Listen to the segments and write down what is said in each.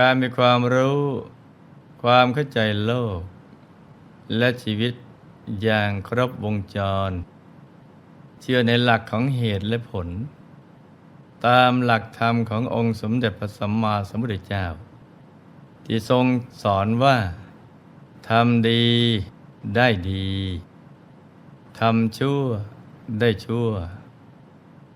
การมีความรู้ ความเข้าใจโลก และชีวิตอย่างครบวงจร เชื่อในหลักของเหตุและผล ตามหลักธรรมขององค์สมเด็จพระสัมมาสัมพุทธเจ้า ที่ทรงสอนว่าทำดีได้ดีทำชั่วได้ชั่ว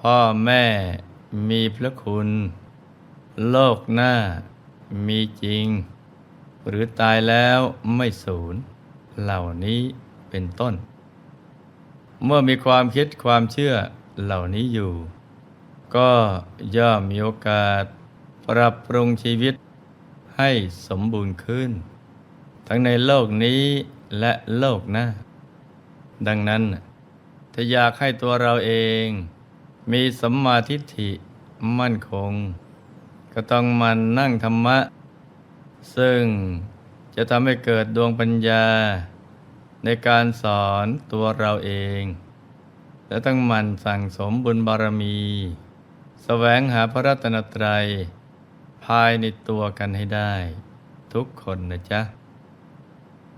พ่อแม่มีพระคุณ โลกหน้า มีจริง หรือตายแล้วไม่สูญ เหล่านี้เป็นต้น เมื่อมีความคิดความเชื่อเหล่านี้อยู่ ก็ย่อมมีโอกาสปรับปรุงชีวิตให้สมบูรณ์ขึ้น ทั้งในโลกนี้และโลกหน้า ดังนั้น ถ้าอยากให้ตัวเราเอง มีสัมมาทิฏฐิมั่นคง ก็ต้องมันนั่งธรรมะ ซึ่งจะทำให้เกิดดวงปัญญา ในการสอนตัวเราเอง และต้องมันสั่งสมบุญบารมีแสวงหาพระรัตนตรัย ภายในตัวกันให้ได้ ทุกคนนะจ๊ะ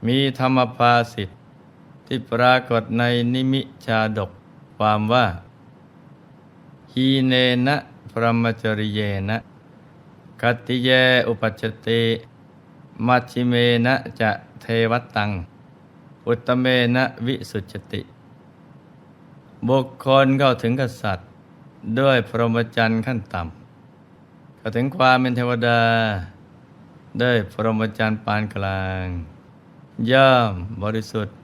มีธรรมภาสิทธิ์ที่ปรากฏในนิมิชาดกความว่าฮีเนนะพรหมจริเยนะ กัตติเยอุปัจจติมัชชิเมนะจะเทวตัง อุตเมนะวิสุจติ บุคคลเข้าถึงกษัตริย์ ด้วยพรหมจรรย์ขั้นต่ำเข้าถึงความเป็นเทวดา ด้วยพรหมจรรย์ปานกลาง ย่อมบริสุทธิ์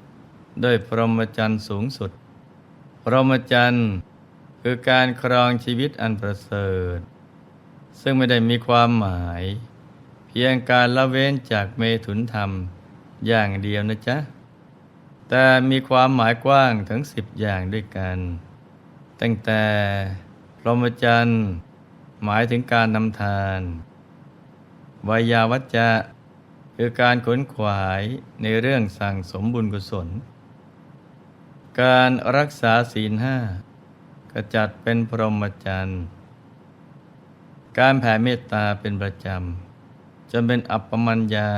ด้วยพรหมจรรย์สูงสุด พรหมจรรย์คือการครองชีวิตอันประเสริฐ ซึ่งไม่ได้มีความหมาย เพียงการละเว้นจากเมถุนธรรมอย่างเดียวนะจ๊ะ แต่มีความหมายกว้างถึงสิบอย่างด้วยกัน ตั้งแต่พรหมจรรย์ หมายถึงการนำทานวายาวัจจะคือการขนขวายในเรื่องสั่งสมบุญกุศล การรักษาศีลห้าก็จัดเป็นพรหมจรรย์ การแผ่เมตตาเป็นประจำ จนเป็นอัปปมัญญา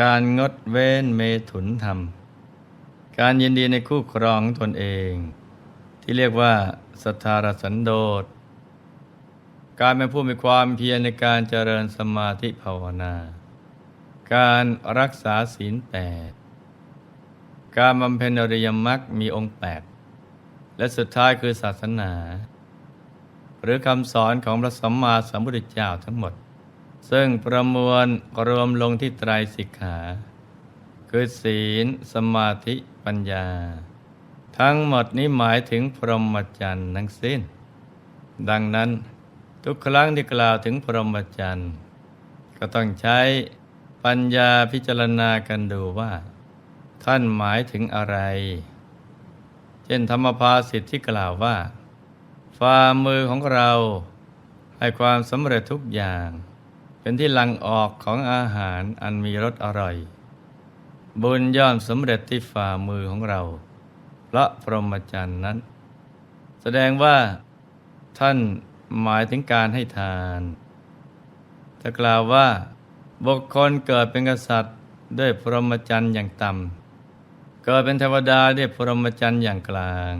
การงดเว้นเมถุนธรรม การยินดีในคู่ครองของตนเอง ที่เรียกว่าสทารสันโดษ การเป็นผู้มีความเพียรในการเจริญสมาธิภาวนา การรักษาศีลแปดการบำเพ็ญอริยมรรคมีองค์แปดและสุดท้ายคือศาสนา หรือคำสอนของพระสัมมาสัมพุทธเจ้าทั้งหมด ซึ่งประมวลรวมลงที่ไตรสิกขา คือศีล สมาธิปัญญา ทั้งหมดนี้หมายถึงพรหมจรรย์ทั้งสิ้น ดังนั้นทุกครั้งที่กล่าวถึงพรหมจรรย์ก็ต้องใช้ปัญญาพิจารณากันดูว่า ท่านหมายถึงอะไร เช่นธรรมภาสิทธิที่กล่าวว่า ฝ่ามือของเราให้ความสำเร็จทุกอย่าง เป็นที่ลังออกของอาหารอันมีรสอร่อย บุญย่อมสำเร็จที่ฝ่ามือของเรา พระพรหมจรรย์นั้น แสดงว่าท่านหมายถึงการให้ทานถ้ากล่าวว่า บุคคลเกิดเป็นกษัตริย์ด้วยพรหมจรรย์อย่างต่ำเกิดเป็นเทวดาด้วยพรหมจรรย์อย่างกลาง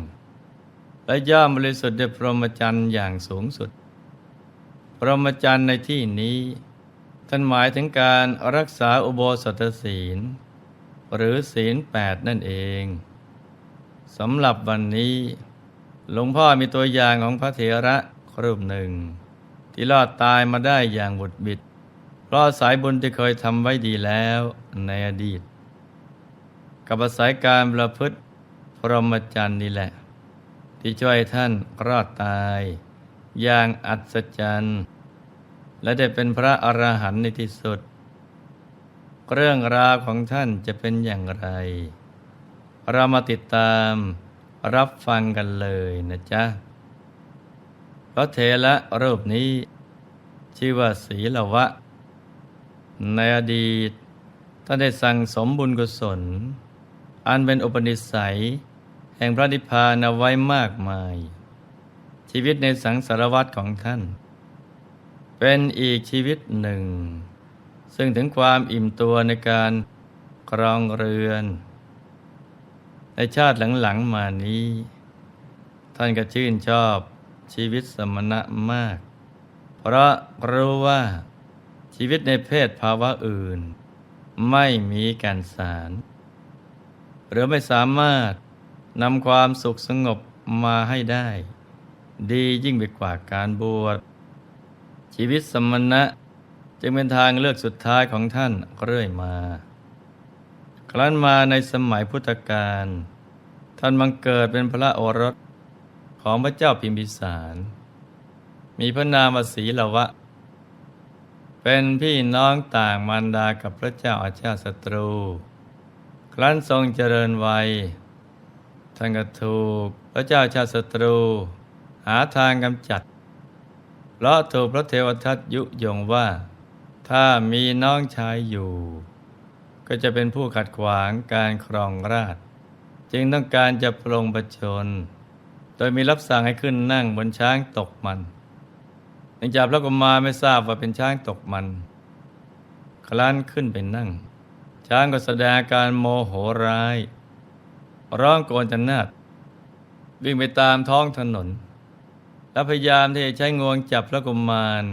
และย่อมบริสุทธิ์ด้วยพรหมจรรย์อย่างสูงสุด พรหมจรรย์ในที่นี้ ท่านหมายถึงการรักษาอุโบสถศีล หรือศีลแปดนั่นเองสำหรับวันนี้หลวงพ่อมีตัวอย่างของพระเถระรูปหนึ่ง ที่รอดตายมาได้อย่างบุดบิดเพราะสายบุญที่เคยทำไว้ดีแล้วในอดีต กับอาศัยการประพฤติพรหมจรรย์นี่แหละ ที่ช่วยท่านรอดตาย อย่างอัศจรรย์ และได้เป็นพระอรหันต์ในที่สุด เรื่องราวของท่านจะเป็นอย่างไร เรามาติดตามรับฟังกันเลยนะจ๊ะพระเถระรูปนี้ ชื่อว่าศีลวะ ในอดีตท่านได้สั่งสมบุญกุศล อันเป็นอุปนิสัย แห่งพระนิพพานเอาไว้มากมาย ชีวิตในสังสารวัตรของท่าน เป็นอีกชีวิตหนึ่ง ซึ่งถึงความอิ่มตัวในการครองเรือน ในชาติหลังๆมานี้ ท่านก็ชื่นชอบชีวิตสมณะมาก เพราะรู้ว่าชีวิตในเพศภาวะอื่น ไม่มีก่นสาร หรือไม่สามารถ นำความสุขสงบมาให้ได้ ดียิ่งไปกว่าการบวชชีวิตสมณะจึงเป็นทางเลือกสุดท้ายของท่านเรื่อยมา ครั้นมาในสมัยพุทธกาลท่านบังเกิดเป็นพระโอรสของพระเจ้าพิมพิสาร มีพระนามสีละวะ เป็นพี่น้องต่างมารดากับพระเจ้าอาชาติศัตรู ครั้นทรงเจริญวัย ท่านก็ถูกพระเจ้าชาติศัตรู หาทางกำจัด เพราะถูกพระเทวทัตยุยงว่า ถ้ามีน้องชายอยู่ ก็จะเป็นผู้ขัดขวางการครองราช จึงต้องการจะปรงประชน โดยมีรับสั่งให้ขึ้นนั่งบนช้างตกมันเนื่องจากพระกุมารไม่ทราบว่าเป็นช้างตกมัน คลานขึ้นไปนั่ง ช้างก็แสดงการโมโหร้าย ร้องโกนจันนาดวิ่งไปตามท้องถนน แล้วพยายามที่จะใช้งวงจับพระกุมาร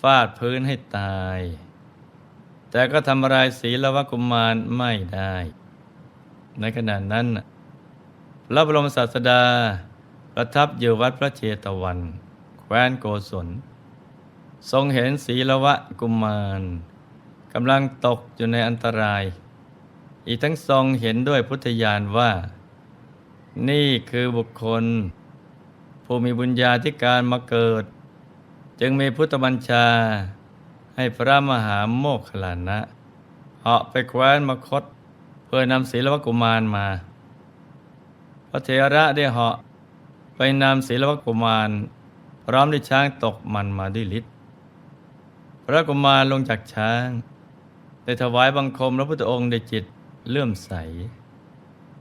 ฟาดพื้นให้ตาย แต่ก็ทำอะไรศีลวกุมารไม่ได้ ในขณะนั้น พระบรมศาสดาประทับอยู่วัดพระเชตวัน แคว้นโกศล ทรงเห็นศีลวะกุมารกำลังตกอยู่ในอันตราย อีกทั้งทรงเห็นด้วยพุทธญาณว่า นี่คือบุคคล ผู้มีบุญญาธิการมาเกิด จึงมีพุทธบัญชา ให้พระมหาโมคคลานะเหาะไปแคว้นมคต เพื่อนำศีลวกุมารมา พระเถระได้เหาะไปนำศีลวกุมารพร้อมด้วยช้างตกมันมาด้วยฤทธิ์พระกุมารลงจากช้าง ได้ถวายบังคมพระพุทธองค์ด้วยจิต เลื่อมใส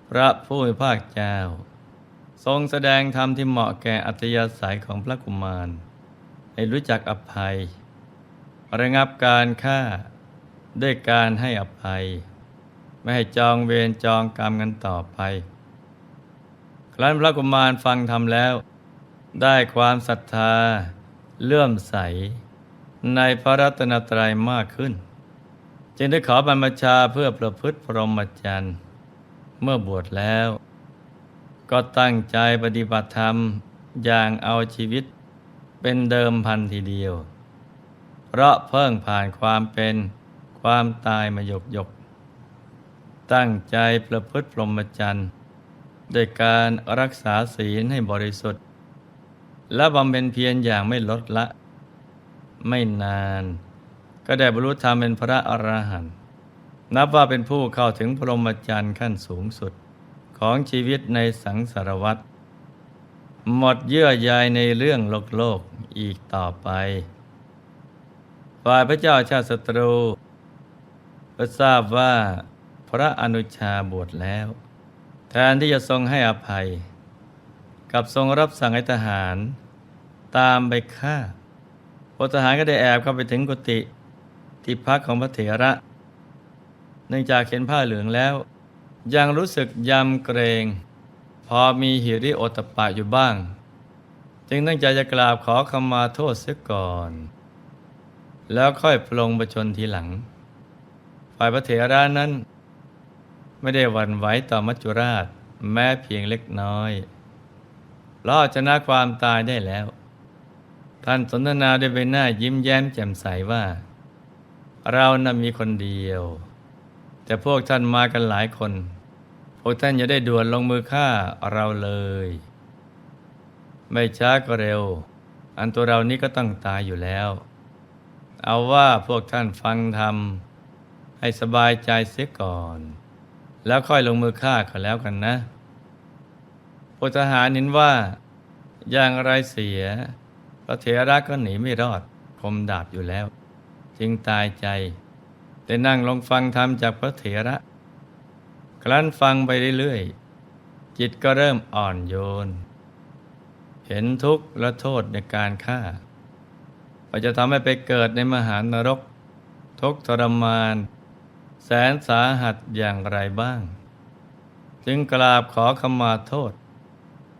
พระผู้มีภาคเจ้า ทรงแสดงธรรมที่เหมาะแก่อัตยาศัยของพระกุมาร ให้รู้จักอภัย ระงับการฆ่าด้วยการให้อภัย ไม่ให้จองเวรจองกรรมกันต่อไป ครั้นพระกุมารฟังธรรมแล้ว ได้ความศรัทธาเลื่อมใส ในพระรัตนตรัยมากขึ้น จึงได้ขอบรรพชาเพื่อประพฤติพรหมจรรย์ เมื่อบวชแล้ว ก็ตั้งใจปฏิบัติธรรมอย่างเอาชีวิตเป็นเดิมพันทีเดียว เพราะเพิ่งผ่านความเป็นความตายมาหยกหยก ตั้งใจประพฤติพรหมจรรย์โดยการรักษาศีลให้บริสุทธิ์ และบำเพ็ญเพียรอย่างไม่ลดละ ไม่นาน ก็ได้บรรลุธรรมเป็นพระอรหันต์นับว่าเป็นผู้เข้าถึงพรหมจรรย์ขั้นสูงสุดของชีวิตในสังสารวัฏหมดเยื่อใยในเรื่องโลกโลกอีกต่อไป ฝ่ายพระเจ้าชาติศัตรูก็ทราบว่าพระอนุชาบวชแล้ว แทนที่จะทรงให้อภัย กับทรงรับสั่งให้ทหาร ตามไปฆ่าพลทหารก็ได้แอบเข้าไปถึงกุฏิ ที่พักของพระเถระ เนื่องจากเห็นผ้าเหลืองแล้ว ยังรู้สึกยำเกรง พอมีหิริโอตปะอยู่บ้าง จึงตั้งใจจะกราบขอขมาโทษเสียก่อน แล้วค่อยปลงประชนทีหลัง ฝ่ายพระเถระนั้น ไม่ได้หวั่นไหวต่อมัจจุราชแม้เพียงเล็กน้อยราะเอาชนะความตายได้แล้ว ท่านสนทนาด้วยใบหน้ายิ้มแย้มแจ่มใสว่า เรานะ่ะมีคนเดียว แต่พวกท่านมากันหลายคน พวกท่านอย่าได้ด่วนลงมือฆ่าเราเลย ไม่ช้าก็เร็ว อันตัวเรานี้ก็ต้องตายอยู่แล้ว เอาว่าพวกท่านฟังธรรมให้สบายใจเสียก่อน แล้วค่อยลงมือฆ่าก็แล้วกันนะพลทหารนินว่า อย่างไรเสียพระเถระก็หนีไม่รอดคมดาบอยู่แล้ว จึงตายใจแต่นั่งลงฟังธรรมจากพระเถระ ครั้นฟังไปเรื่อยๆ จิตก็เริ่มอ่อนโยน เห็นทุกข์และโทษในการฆ่าว่าจะทำให้ไปเกิดในมหานรก ทุกข์ทรมาน แสนสาหัสอย่างไรบ้าง จึงกราบขอขมาโทษ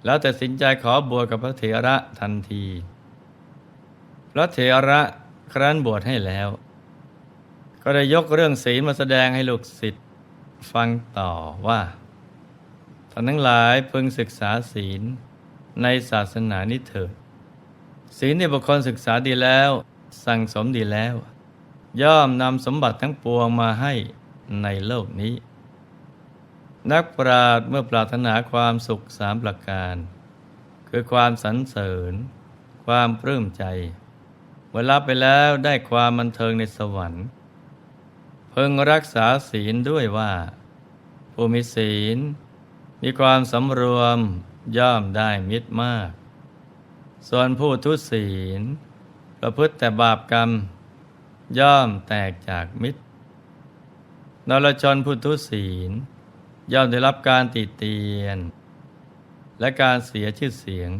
แล้วแตัดสินใจขอบวชกับพระเถระทันที พระเถระ ครั้นบวชให้แล้ว ก็ได้ยกเรื่องศีลมาแสดงให้ลูกศิษย์ฟังต่อว่าท่านทั้งหลายพึงศึกษาศีลในศาสนานี้เถิดศีลที่บุคคลศึกษาดีแล้ว สั่งสมดีแล้ว ย่อมนำสมบัติทั้งปวงมาให้ในโลกนี้ นักปราชญ์เมื่อปรารถนาความสุขสามประการ คือความสรรเสริญ ความปลื้มใจ เวลาไปแล้วได้ความบันเทิงในสวรรค์ เพึงรักษาศีลด้วยว่า ผู้มีศีล มีความสำรวมย่อมได้มิตรมาก ส่วนผู้ทุศีล ประพฤติแต่บาปกรรม ย่อมแตกจากมิตรนรชนผู้ทุศีล ย่อมได้รับการติเตียน และการเสียชื่อเสียง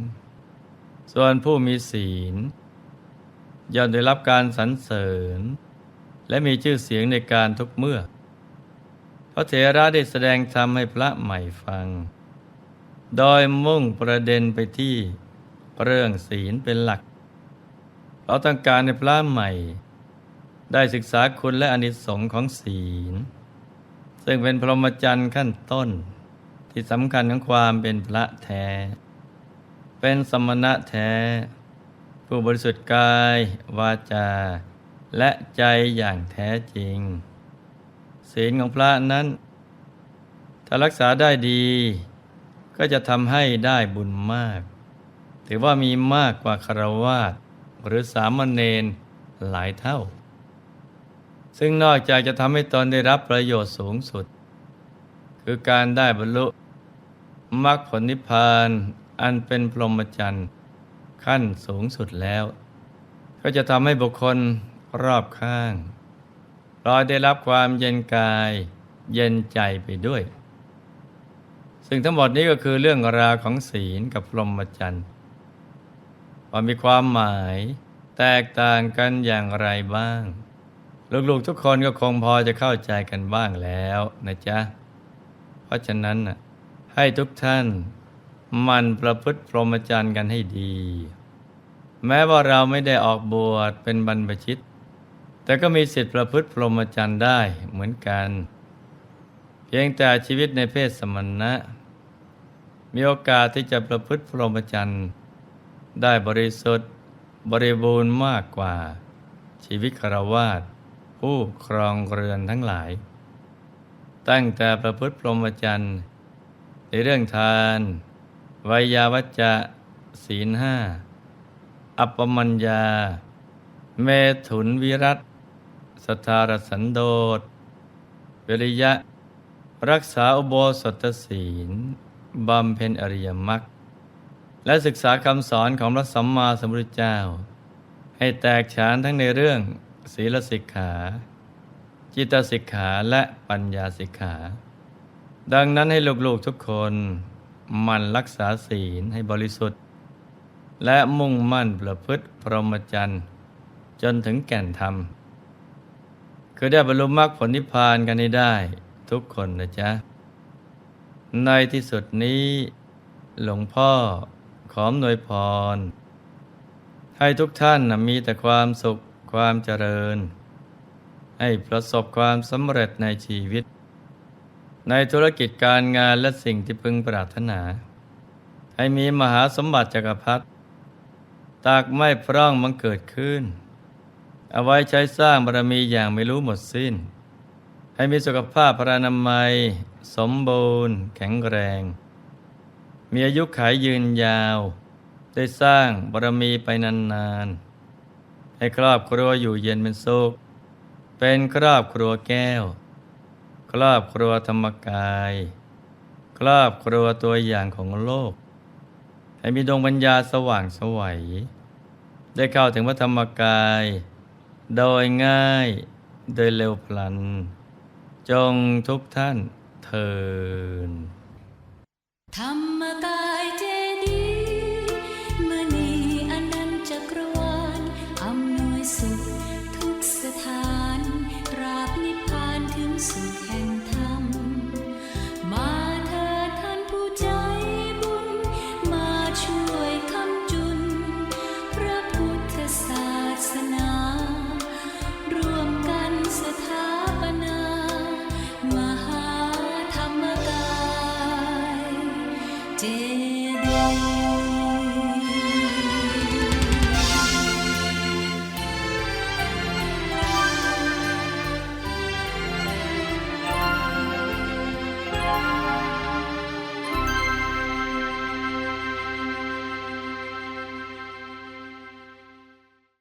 ส่วนผู้มีศีล ย่อมได้รับการสรรเสริญ และมีชื่อเสียงในการทุกเมื่อ พระเถระได้แสดงธรรมให้พระใหม่ฟัง โดยมุ่งประเด็นไปที่เรื่องศีลเป็นหลัก เราต้องการในพระใหม่ ได้ศึกษาคุณและอนิสงค์ของศีล ซึ่งเป็นพรหมจรรย์ขั้นต้น ที่สำคัญของความเป็นพระแท้ เป็นสมณะแท้ ผู้บริสุทธิ์กาย วาจา และใจอย่างแท้จริง ศีลของพระนั้น ถ้ารักษาได้ดี ก็จะทำให้ได้บุญมาก ถือว่ามีมากกว่าคารวาสหรือสามเณรหลายเท่า ซึ่งนอกจากจะทำให้ตนได้รับประโยชน์สูงสุด คือการได้บรรลุมรรคผลนิพพานอันเป็นพรหมจรรย์ ขั้นสูงสุดแล้ว ก็จะทำให้บุคคลรอบข้างพลอยได้รับความเย็นกาย เย็นใจไปด้วย ซึ่งทั้งหมดนี้ก็คือเรื่องราวของศีลกับพรหมจรรย์ว่ามีความหมายแตกต่างกันอย่างไรบ้าง ลูกๆทุกคนก็คงพอจะเข้าใจกันบ้างแล้วนะจ๊ะ เพราะฉะนั้นนะให้ทุกท่าน มันประพฤติพรหมจรรย์กันให้ดี แม้ว่าเราไม่ได้ออกบวชเป็นบรรพชิต แต่ก็มีสิทธิประพฤติพรหมจรรย์ได้เหมือนกัน เพียงแต่ชีวิตในเพศสมณะ มีโอกาสที่จะประพฤติพรหมจรรย์ได้บริสุทธิ์บริบูรณ์มากกว่า ชีวิตคารวาสผู้ครองเรือนทั้งหลาย ตั้งแต่ประพฤติพรหมจรรย์ในเรื่องทาน ไวยาวัจจะศีลห้าอัปปมัญญา เมถุนวิรัตสทธารสันโดษวิริยะ รักษาอุโบสถศีลบำเพ็ญอริยมรรคและศึกษาคำสอนของพระสัมมาสัมพุทธเจ้า ให้แตกฉานทั้งในเรื่องศีลสิกขา จิตสิกขาและปัญญาสิกขา ดังนั้นให้ลูกๆทุกคน มันรักษาศีลให้บริสุทธิ์ และมุ่งมั่นประพฤติพรหมจรรย์ จนถึงแก่นธรรม คือได้บรรลุมรรคผลนิพพานกันให้ได้ทุกคนนะจ๊ะ ในที่สุดนี้หลวงพ่อขอมนวยพร ให้ทุกท่านมีแต่ความสุขความเจริญ ให้ประสบความสำเร็จในชีวิต ในธุรกิจการงานและสิ่งที่พึงปรารถนา ให้มีมหาสมบัติจักรพรรดิตากไม่พร่องมังเกิดขึ้น เอาไว้ใช้สร้างบารมีอย่างไม่รู้หมดสิ้น ให้มีสุขภาพพรานามัย สมบูรณ์ แข็งแรง มีอายุขัยยืนยาว ได้สร้างบารมีไปนานๆให้ครอบครัวอยู่เย็นเป็นสุขเป็นครอบครัวแก้ว ครอบครัวธรรมกาย ครอบครัวตัวอย่างของโลก ให้มีดวงปัญญาสว่างสวัย ได้เข้าถึงพระธรรมกาย โดยง่ายโดยเร็วพลัน จงทุกท่านเทินธรรมกา